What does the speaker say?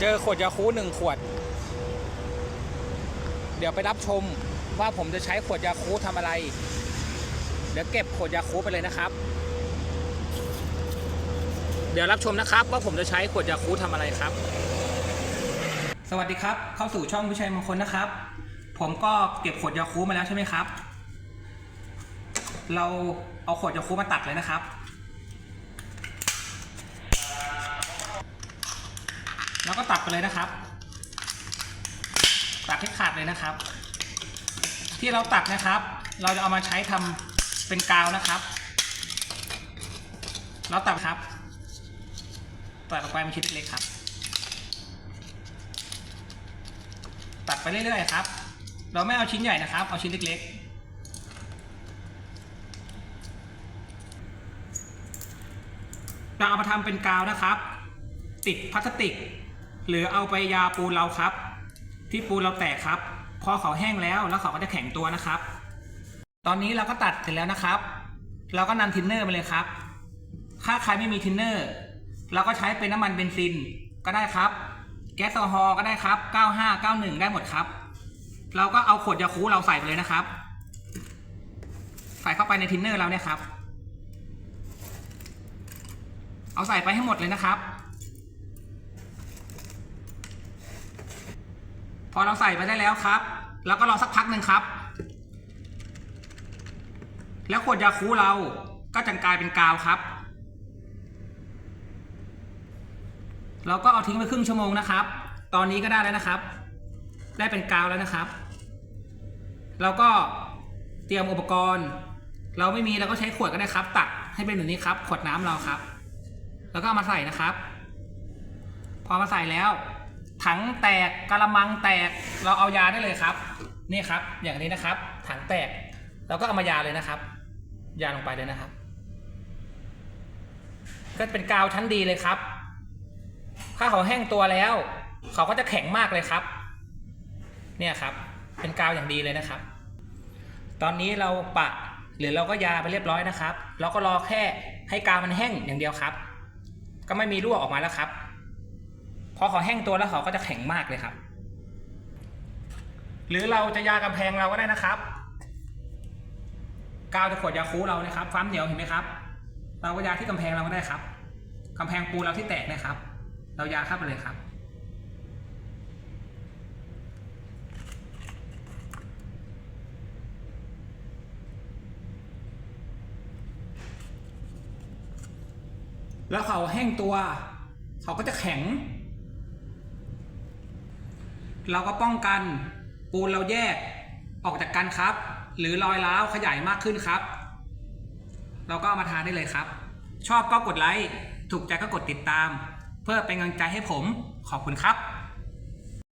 เจอขวดยาคูหนึ่งขวด เดี๋ยวไปรับชมว่าผมจะใช้ขวดยาคูทำอะไร เดี๋ยวเก็บขวดยาคูไปเลยนะครับ เดี๋ยวรับชมนะครับว่าผมจะใช้ขวดยาคูทำอะไรครับ สวัสดีครับ เข้าสู่ช่องวิชัยมงคลนะครับ ผมก็เก็บขวดยาคูมาแล้วใช่ไหมครับ เราเอาขวดยาคูมาตัดเลยนะครับ แล้วก็ตัดไปเลยนะครับ ตัดให้ขาดเลยนะครับ ที่เราตัดนะครับ เราจะเอามาใช้ทำเป็นกาวนะครับ เราตัดครับ ตัดออกไปเป็นชิ้นเล็กๆครับ ตัดไปเรื่อยๆครับ เราไม่เอาชิ้นใหญ่นะครับ เอาชิ้นเล็กๆเราเอามาทำเป็นกาวนะครับ ติดพลาสติก หรือเอาไปยาปูนเราครับ ที่ปูนเราแตกครับ พอเขาแห้งแล้วแล้วเขาก็จะแข็งตัวนะครับ ตอนนี้เราก็ตัดเสร็จแล้วนะครับ เราก็นำทินเนอร์ไปเลยครับ ถ้าใครไม่มีทินเนอร์ เราก็ใช้เป็นน้ำมันเบนซินก็ได้ครับ แก๊สโซฮอล์ก็ได้ครับ 95 91 ได้หมดครับ เราก็เอาขวดยาคูเราใส่ไปเลยนะครับ ใส่เข้าไปในทินเนอร์เราเนี่ยครับ เอาใส่ไปให้หมดเลยนะครับ พอเราใส่ไปได้แล้วครับ แล้วก็รอสักพักหนึ่งครับ แล้วขวดยาคูเราก็จะกลายเป็นกาวครับ เราก็เอาทิ้งไปครึ่งชั่วโมงนะครับ ตอนนี้ก็ได้แล้วนะครับ ได้เป็นกาวแล้วนะครับ เราก็เตรียมอุปกรณ์ เราไม่มีเราก็ใช้ขวดก็ได้ครับ ตักให้เป็นแบบนี้ครับ ขวดน้ำเราครับ แล้วก็เอามาใส่นะครับ พอมาใส่แล้ว ถังแตกกระมังแตกเราเอายาได้เลยครับนี่ครับ อย่างนี้นะครับ ถังแตกเราก็เอามายาเลยนะครับ ยาลงไปเลยนะครับ ก็เป็นกาวชั้นดีเลยครับ ถ้าเขาแห้งตัวแล้ว เขาก็จะแข็งมากเลยครับ เนี่ยครับ เป็นกาวอย่างดีเลยนะครับ ตอนนี้เราปะหรือเราก็ยาไปเรียบร้อยนะครับ เราก็รอแค่ให้กาวมันแห้งอย่างเดียวครับ ก็ไม่มีรั่วออกมาแล้วครับ พอเขาแห้งตัวแล้วเขาก็จะแข็งมากเลยครับ หรือเราจะยากำแพงเราก็ได้นะครับกาวจะขวดยาคูเรานะครับความเหนียวเห็นไหมครับ เราก็ยาที่กำแพงเราก็ได้ครับกำแพงปูเราที่แตกนะครับ เรายาเข้าไปเลยครับแล้วเขาแห้งตัว เขาก็จะแข็ง เราก็ป้องกันปูนเราแยกออกจากกันครับ หรือรอยร้าวขยายมากขึ้นครับ เราก็เอามาทานได้เลยครับ ชอบก็กดไลค์ถูกใจก็กดติดตาม เพื่อเป็นกำลังใจให้ผมขอบคุณครับ